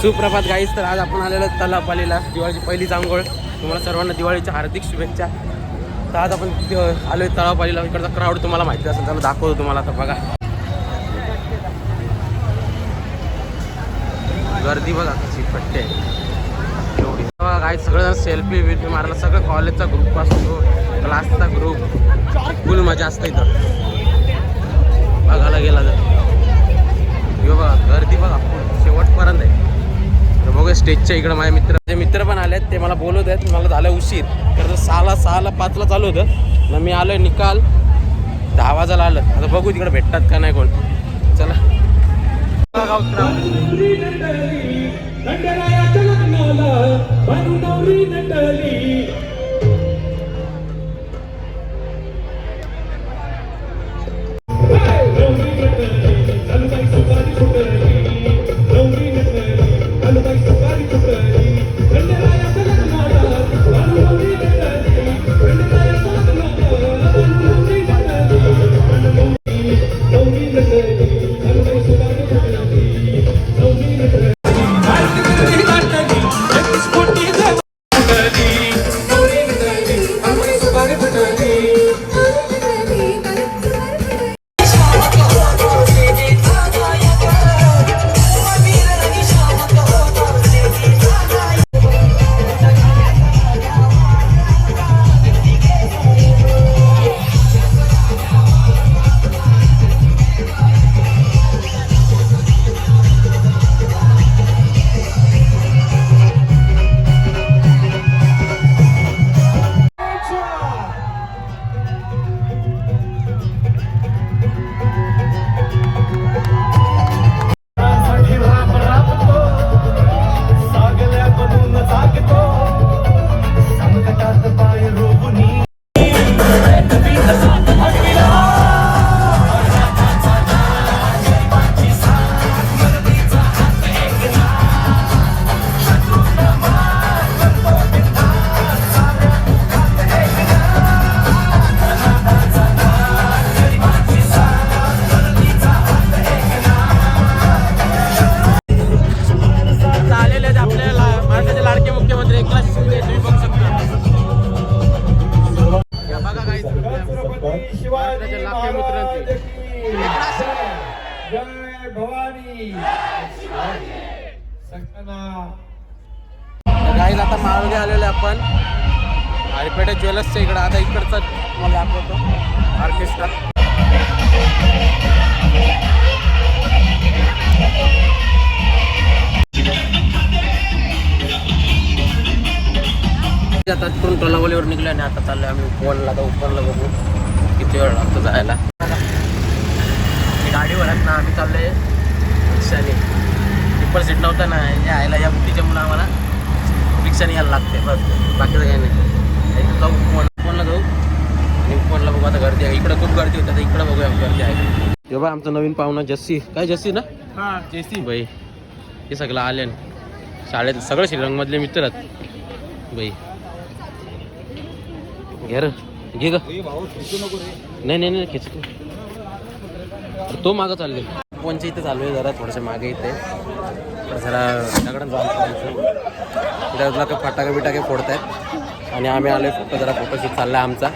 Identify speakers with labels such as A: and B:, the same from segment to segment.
A: सुप्रभात गाईस तर आज आपण आलेलो तलापालीला दिवाळीची पहिली आंघोळ तुम्हाला सर्वांना दिवाळीच्या हार्दिक शुभेच्छा. तर आज आपण आलो आहे तलापालीला इकडचा क्राऊड तुम्हाला माहिती असेल त्याला दाखवतो तुम्हाला आता बघा. गर्दी बघा कशी पट्टे. एवढी. बघा काय सगळेजण सेल्फी बिल्फी मारायला सगळं कॉलेजचा ग्रुप असतो. क्लासचा ग्रुप फुल मजा असते इथं. बघायला गेला तर. बघा गर्दी बघा शेवटपर्यंत आहे. तर बघूया स्टेजच्या इकडं माझ्या मित्र. माझे मित्र पण आलेत ते मला बोलवत आहेत. मला झालं उशीर. तर सहाला सहाला पाचला चालू होतं. मग मी आलो निकाल. दहा वाजायला आलं. आता बघू तिकडे भेटतात का नाही कोण. चला. आता आपण. हरिपेटा ज्वेलर्सच्या इकडं आता इकडचा मला दाखवतो ऑर्केस्ट्रा. आता तिकडून टोलावलीवर निघलो आणि आता चाललो आम्ही उपवनला आता उपवनला बघू. किती वेळ लागतो जायला. गाडीवर आहेत ना आम्ही चाललोय. रिक्षाने. पेपर सीट नव्हता ना यायला या बुद्धीच्या मुलं आम्हाला. रिक्षाने यायला लागते. बस. बाकीचं काही नाही. जाऊ उपवनला जाऊ. आणि उपवनला बघू आता गर्दी आहे. इकडं खूप गर्दी होती आता इकडं बघूया गर्दी आहे तेव्हा आमचा नवीन पाहुणा जस्सी. काय जस्सी ना?
B: हा जेसी
A: बाई हे सगळं आले शाळेत सगळे श्रीरंगमधले मित्र आहेत. बाई. घे रे. घे ग. नाही नाही नाही खेच. तू मागं चालले. कोणच्या इथे चालू आहे जरा थोडंसं मागे इथे. जरा दगडात जाऊन इथं का फटाके बिटाके फोडतायत. आणि आम्ही आले फोटो जरा फोटोशूट चालला आमचा.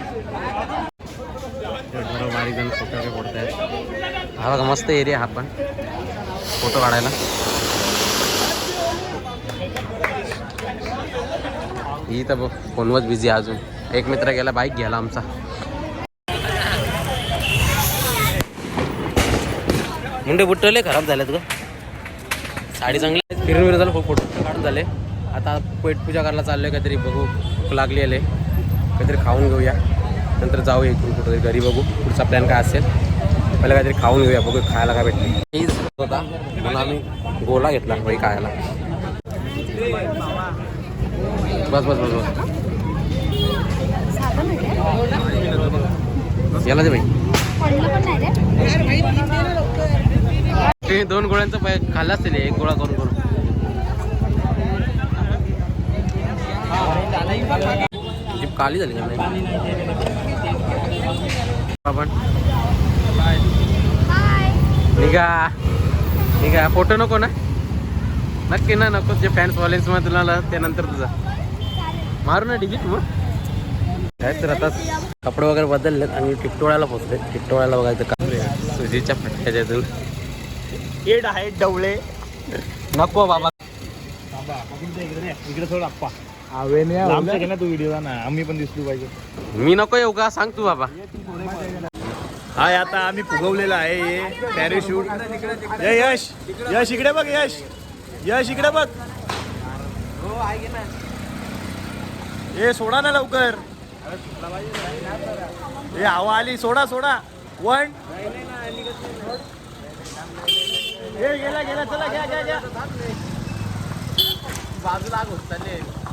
A: जरा बारीक जण फटाके फोडतायत. हा बघा मस्त एरिया हा पण. फोटो काढायला. ही तर बघ फोनवर बिझी अजून. एक मित्र गेला बाईक घ्यायला आमचा. मुंडे बुट्टले खराब झालेत ग. साडी चांगली. आहे. फिरून फिरून झालं फोटो काढून झाले. आता पेट पूजा करायला चाललोय काहीतरी बघू. भूक लागली आले काहीतरी खाऊन घेऊया. नंतर जाऊया इथून कुठेतरी घरी बघू. पुढचा प्लॅन काय असेल. पहिला काहीतरी खाऊन घेऊया बघू खायला काय भेटते. होता म्हणून आम्ही गोला घेतला बाई खायला. बस बस बस बस. याला दे भाई ते दोन गोळ्यांचं खाल्ला असतील एक गोळा करून करून. जीप काली झाली आपण. निघा. निघा. फोटो नको ना. नक्की ना नको. जे फॅन्स वालेन्समध्ये तुला आला, ते नंतर तुझा. मारू ना डिजिट मग. काय तर आता कपडे वगैरे बदललेत आणि टिपटोळ्याला पोहोचले टिपटोळ्याला बघायचं काम. सुजीच्या फटक्याच्या
B: येड आहे डवळे.
A: नको बाबा.
B: इकडे. थोडं आप्पा. लांबचा घे ना तू व्हिडिओ ना आम्ही पण दिसलो पाहिजे.
A: मी नको येऊ का सांग तू बाबा.
B: हाय आता आम्ही फुगवलेला आहे हे पॅरेशूट हे यश यश इकडे बघ यश. यश इकडे बघ. हे सोडा ना लवकर. हे हवा आली सोडा सोडा. वन हे गेला गेला चला घ्या घ्या घ्या.
A: बाजूला होत चालले.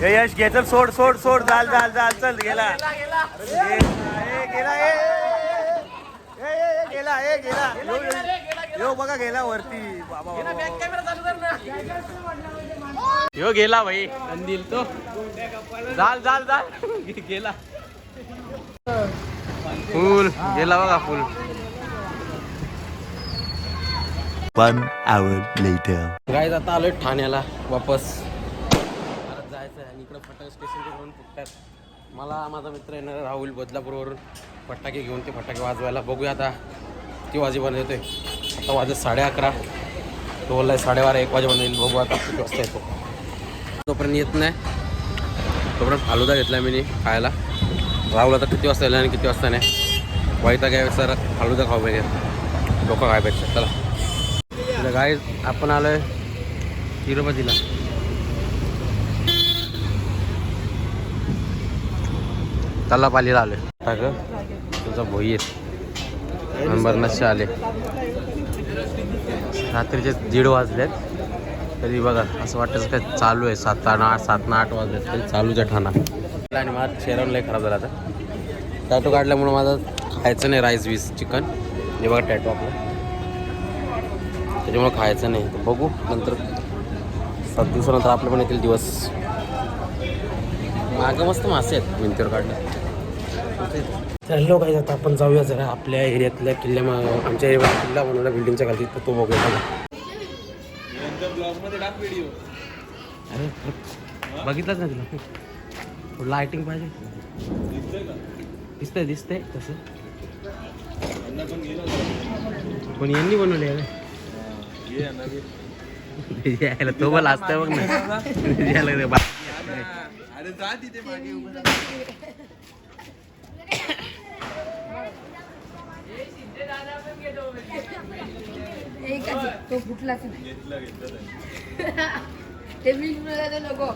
B: हे यश घे चल सोड सोड सोड चाल चाल चाल चल गेला. गेला गेला. गेला यो, बघा गेला वरती. बाबा.
A: यो गेला भाई. कंदील तो. जाल जाल जाल. गेला. फुल. गेला बघा full.
C: One hour later.
A: Guys आता आलोय ठाण्याला वापस. परत जायचं आहे आणि इकडं फटाके स्टेशन घेऊन फुटतात मला माझा मित्र येणार आहे राहुल बदलापूरवरून. फटाके घेऊन ते फटाके वाजवायला. बघूया आता. किती वाजेपर्यंत येतोय? आता वाजत साडे अकरा. तो बोललाय साडेबारा एक वाजेपर्यंत येईल. बघू आता किती वाजता येतो. तोपर्यंत येत नाही तोपर्यंत फालुदा घेतला मी खायला. राहुल आता किती वाजता येईल आणि किती वाजता नाही? वाईटा घ्यावे सर फालुदा खाऊ पाहिजे. डोकं खायपेक्षा चला. गाय आपण आलोय तिरुपतीला. तलापालीला आलोय. ग तुझा भोई येत. अंबरनाथचे आले. रात्रीचे दीड वाजलेत. तरी बघा असं वाटतं काय चालू आहे. सात आठ सात ना आठ वाजलेत तरी चालूच आहे ठाणा. आणि माझा चेहरा लय खराब झाला आता. टॅटो काढल्यामुळे माझं खायचं नाही राईस वीस चिकन हे बघा टॅटो आपलं. त्याच्यामुळे खायचं नाही. तर बघू नंतर सात दिवसानंतर आपले पण येतील दिवस. मागं मस्त मासे आहेत भिंतीवर काढले हॅलो काय आता आपण जाऊया जरा आपल्या एरियातल्या किल्ल्या आमच्या एरियात किल्ला बनवला बिल्डिंगच्या खाली तर तो बघूया चला. अरे बघितलंच ना तुला. लायटिंग पाहिजे. दिसतंय दिसतंय तसं. पण यांनी बनवले यायला तो मला असतंय बघ ना. यायला रे
D: तो फुटलाच नाही ते मी नको